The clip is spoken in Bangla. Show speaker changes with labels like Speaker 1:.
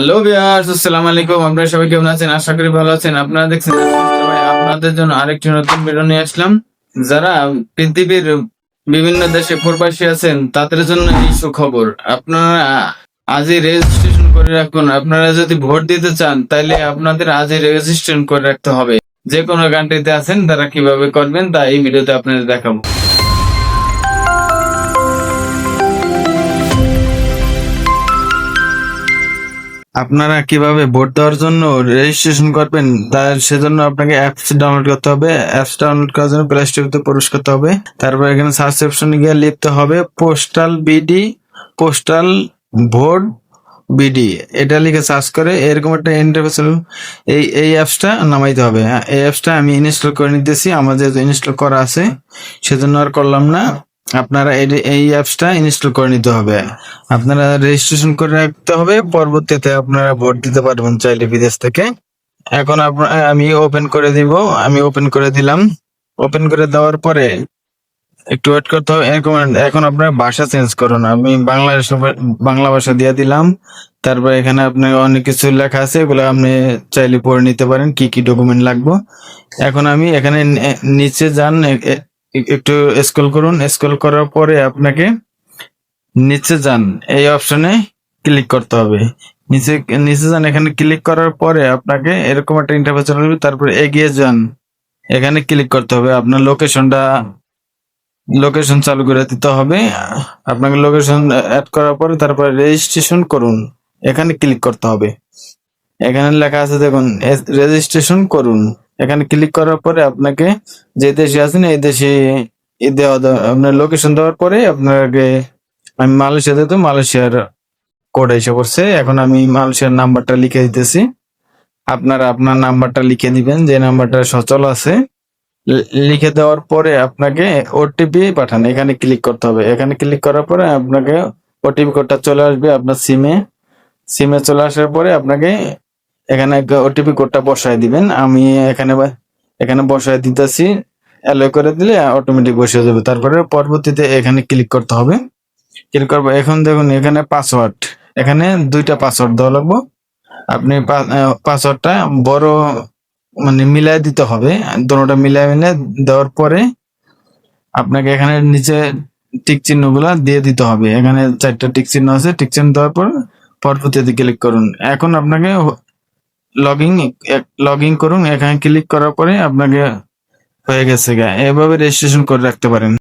Speaker 1: হ্যালো ভিউয়ার্স আসসালামু আলাইকুম। আপনারা সবাই কেমন আছেন? আশা করি ভালো আছেন। আপনারা দেখছেন আপনাদের জন্য আরেকটি নতুন ভিডিও নিয়ে আসলাম। যারা পৃথিবীর বিভিন্ন দেশে প্রবাসী আছেন, তাদের জন্য এই সুখবর। আপনারা আজই রেজিস্ট্রেশন করে রাখুন। আপনারা যদি ভোট দিতে চান তাহলে আপনাদের আজই রেজিস্ট্রেশন করে রাখতে হবে। যে কোনো কান্ট্রিতে আছেন, তারা কীভাবে করবেন, তা এই ভিডিওতে আপনাদের দেখাবো। আপনারা কীভাবে ভোট দেওয়ার জন্য রেজিস্ট্রেশন করবেন তার সেজন্য আপনাকে অ্যাপস ডাউনলোড করতে হবে। অ্যাপস ডাউনলোড করার জন্য প্লে স্টোরতে প্রবেশ করতে হবে। তারপর এখানে সার্চ অপশনে গিয়ে লিখতে হবে postal BD postal vote BD এটা লিখে সার্চ করে এরকম একটা ইন্টারফেস এই এই অ্যাপসটা নামাইতে হবে। হ্যাঁ, এই অ্যাপসটা আমি ইনস্টল করে নিতেছি। আমার ইনস্টল করা আছে সেজন্য আর করলাম না। আপনারা এই- অ্যাপসটা ইনস্টল করে নিতে হবে। আপনারা রেজিস্ট্রেশন করে রাখতে হবে, পরবর্তীতে আপনারা ভোট দিতে পারবেন চাইলে বিদেশ থেকে। এখন আপনা- আমি ওপেন করে দিব, আমি ওপেন করে দিলাম। ওপেন করে দেওয়ার পরে একটু ওয়েট করতে হবে। এরকম এখন আপনার ভাষা চেঞ্জ করুন। আমি বাংলাদেশ, বাংলা ভাষা দিয়ে দিলাম। তারপর এখানে আপনার অনেক কিছু লেখা আছে, এগুলো আপনি চাইলে পড়ে নিতে পারেন, কি কি ডকুমেন্ট লাগবে। এখন আমি এখানে নিচে যান একটু স্ক্রল করুন। স্ক্রল করার পরে আপনাকে নিচে যান। এই অপশনে ক্লিক করতে হবে। নিচে নিচে যান, এখানে ক্লিক করার পরে আপনাকে এরকম একটা ইন্টারফেস চলে আসবে, তারপরে এগিয়ে যান। এখানে ক্লিক করতে হবে। আপনার লোকেশনটা লোকেশন চালু করে দিতে হবে। আপনাকে লোকেশন অ্যাড করার পরে তারপরে রেজিস্ট্রেশন করুন। এখানে ক্লিক করতে হবে। এখানে লেখা আছে দেখুন রেজিস্ট্রেশন করুন। এখানে ক্লিক করার পরে আপনাকে যে দেশে আছেন, এই দেশে দেওয়া আপনার লোকেশন দেওয়ার পরে আপনাকে, আমি মালয়েশিয়াতে তো মালয়েশিয়ার কোড এসে পড়ছে। এখন আমি মালয়েশিয়ার নাম্বারটা লিখে দিতেছি। আপনারা আপনার নাম্বারটা লিখে দিবেন, যে নাম্বারটা সচল আছে। লিখে দেওয়ার পরে আপনাকে ওটিপি পাঠান, এখানে ক্লিক করতে হবে। এখানে ক্লিক করার পরে আপনাকে ওটিপি কোডটা চলে আসবে আপনার সিমে সিমে চলে আসার পরে আপনাকে এখানে ওটিপি কোডটা বসায় দিবেন। আমি এখানে এখানে বসায় দিতেছি। অ্যালো করে দিলে অটোমেটিক বসে যাবে তারপরে পরবর্তীতে এখানে ক্লিক করতে হবে। ক্লিক করব এখন দেখুন, এখানে পাসওয়ার্ড এখানে দুইটা পাসওয়ার্ড দেওয়া লাগবে। আপনি পাসওয়ার্ডটা বড় মানে মিলাই দিতে হবে। দুটোটা মিলাই মিলে দেওয়ার পরে আপনাকে এখানে নিচে টিক চিহ্নগুলা দিয়ে দিতে হবে। এখানে চারটা টিক চিহ্ন আছে। টিক চিহ্ন দেওয়ার পর পরবর্তীতে ক্লিক করুন। এখন আপনাকে লগইন লগইন করুন, এখানে ক্লিক করার পরে আপনাকে হয়ে গেছে এভাবে রেজিস্ট্রেশন করে রাখতে পারেন।